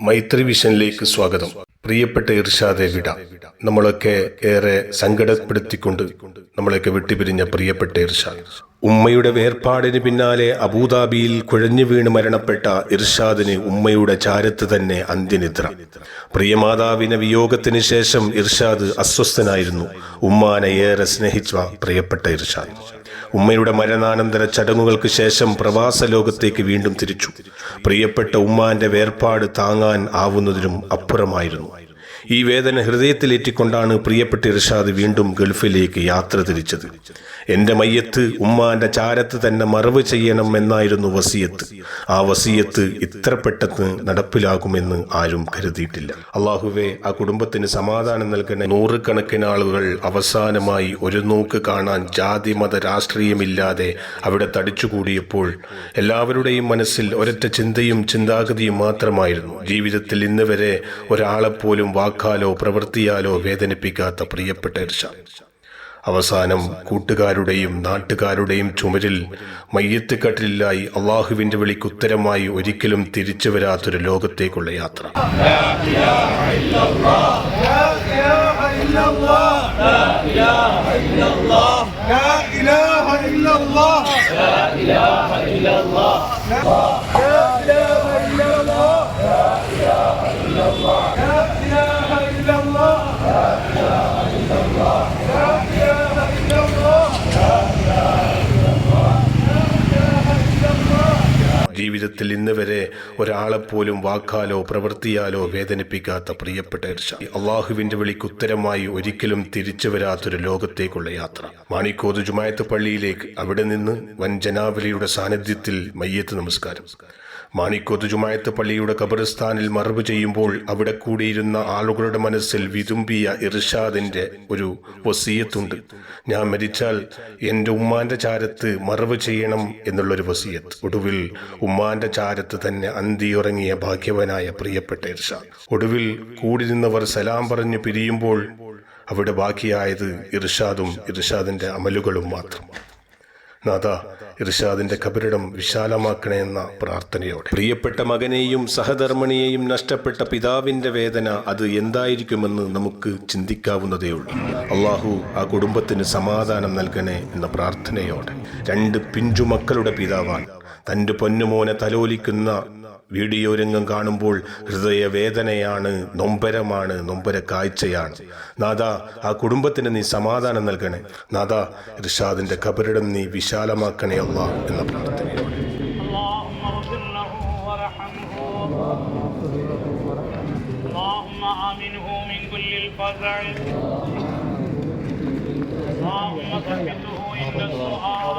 മൈത്രി വിഷനിലേക്ക് സ്വാഗതം. പ്രിയപ്പെട്ട ഇർഷാദെ വിട നമ്മളൊക്കെ ഏറെ സങ്കടപ്പെടുത്തിക്കൊണ്ട് നമ്മളൊക്കെ വിട്ടുപിരിഞ്ഞ പ്രിയപ്പെട്ട ഇർഷാദ്. ഉമ്മയുടെ വേർപാടിന് പിന്നാലെ അബൂദാബിയിൽ കുഴഞ്ഞു വീണ് മരണപ്പെട്ട ഇർഷാദിന് ഉമ്മയുടെ ചാരത്ത് തന്നെ അന്ത്യനിദ്ര. പ്രിയമാതാവിനെ വിയോഗത്തിന് ശേഷം ഇർഷാദ് അസ്വസ്ഥനായിരുന്നു. ഉമ്മാനെ ഏറെ സ്നേഹിച്ച പ്രിയപ്പെട്ട ഇർഷാദ്. ഉമ്മയുടെ മരണാനന്തര ചടങ്ങുകൾക്ക് ശേഷം പ്രവാസ ലോകത്തേക്ക് വീണ്ടും തിരിച്ചു. പ്രിയപ്പെട്ട ഉമ്മാന്റെ വേർപാട് താങ്ങാൻ ആവുന്നതിനും അപ്പുറമായിരുന്നു. ഈ വേദന ഹൃദയത്തിലേറ്റിക്കൊണ്ടാണ് പ്രിയപ്പെട്ട ഇർഷാദ് വീണ്ടും ഗൾഫിലേക്ക് യാത്ര തിരിച്ചത്. എന്റെ മയ്യത്ത് ഉമ്മാന്റെ ചാരത്ത് തന്നെ മറവ് ചെയ്യണം എന്നായിരുന്നു വസിയത്ത്. ആ വസിയത്ത് ഇത്ര പെട്ടെന്ന് നടപ്പിലാകുമെന്ന് ആരും കരുതിയിട്ടില്ല. അള്ളാഹുവെ ആ കുടുംബത്തിന് സമാധാനം നൽകണ. നൂറുകണക്കിന് ആളുകൾ അവസാനമായി ഒരു നോക്ക് കാണാൻ ജാതി മത രാഷ്ട്രീയമില്ലാതെ അവിടെ തടിച്ചുകൂടിയപ്പോൾ എല്ലാവരുടെയും മനസ്സിൽ ഒരൊറ്റ ചിന്തയും ചിന്താഗതിയും മാത്രമായിരുന്നു. ജീവിതത്തിൽ ഇന്ന് വരെ ഒരാളെപ്പോലും വാക്കാലോ പ്രവൃത്തിയാലോ വേദനിപ്പിക്കാത്ത പ്രിയപ്പെട്ട ഇർഷാദ് അവസാനം കൂട്ടുകാരുടെയും നാട്ടുകാരുടെയും ചുമരിൽ മയ്യത്ത് കട്ടിലായി അള്ളാഹുവിന്റെ വിളിക്കുത്തരമായി ഒരിക്കലും തിരിച്ചു വരാത്തൊരു ലോകത്തേക്കുള്ള യാത്ര لا إله إلا الله ജീവിതത്തിൽ ഇന്ന് വരെ ഒരാളെപ്പോലും വാക്കാലോ പ്രവൃത്തിയാലോ വേദനിപ്പിക്കാത്ത പ്രിയപ്പെട്ട ഇർഷാദ്. അള്ളാഹുവിന്റെ വിളിക്കുത്തരമായി ഒരിക്കലും തിരിച്ചു വരാത്തൊരു ലോകത്തേക്കുള്ള യാത്ര. മാണിക്കോത് ജുമായത്ത് പള്ളിയിലേക്ക് അവിടെ നിന്ന് വൻ ജനാവലിയുടെ സാന്നിധ്യത്തിൽ മയ്യത്ത് നമസ്കാരം. മാണിക്കോത്ത് ജുമായത്ത് പള്ളിയുടെ ഖബറിസ്ഥാനിൽ മറവ് ചെയ്യുമ്പോൾ അവിടെ കൂടിയിരുന്ന ആളുകളുടെ മനസ്സിൽ വിതുമ്പിയ ഇർഷാദിന്റെ ഒരു വസീയത്തുണ്ട്. ഞാൻ മരിച്ചാൽ എന്റെ ഉമ്മാന്റെ ചാരത്ത് മറവ് ചെയ്യണം എന്നുള്ളൊരു വസീയത്ത്. ഒടുവിൽ ഉമ്മാന്റെ ചാരത്ത് തന്നെ അന്തിയുറങ്ങിയ ഭാഗ്യവനായ പ്രിയപ്പെട്ട ഇർഷാദ് ഒടുവിൽ കൂടി നിന്നവർ സലാം പറഞ്ഞു പിരിയുമ്പോൾ അവിടെ ബാക്കിയായത് ഇർഷാദും ഇർഷാദിന്റെ അമലുകളും മാത്രം. നാഥ ഇർഷാദിന്റെ കബരിടം വിശാലമാക്കണേ എന്ന പ്രാർത്ഥനയോടെ. പ്രിയപ്പെട്ട മകനെയും സഹധർമ്മിണിയെയും നഷ്ടപ്പെട്ട പിതാവിന്റെ വേദന അത് എന്തായിരിക്കുമെന്ന് നമുക്ക് ചിന്തിക്കാവുന്നതേയുള്ളൂ അള്ളാഹു ആ കുടുംബത്തിന് സമാധാനം നൽകണേ എന്ന പ്രാർത്ഥനയോടെ. രണ്ട് പിഞ്ചു മക്കളുടെ പിതാവാൻ തൻ്റെ പൊന്നുമോനെ തലോലിക്കുന്ന വീഡിയോ രംഗം കാണുമ്പോൾ ഹൃദയവേദനയാണ് നൊമ്പരമാണ് നൊമ്പര കാഴ്ചയാണ് നാഥ ആ കുടുംബത്തിന് നീ സമാധാനം നൽകണേ നാഥ ഇർഷാദിന്റെ കബറിടം നീ വിശാലമാക്കണേ അല്ല എന്ന പ്രാർത്ഥനയോടെ اللهم اغفر له وارحمه اللهم آمنه من كل الفزع اللهم ثبته عند السؤال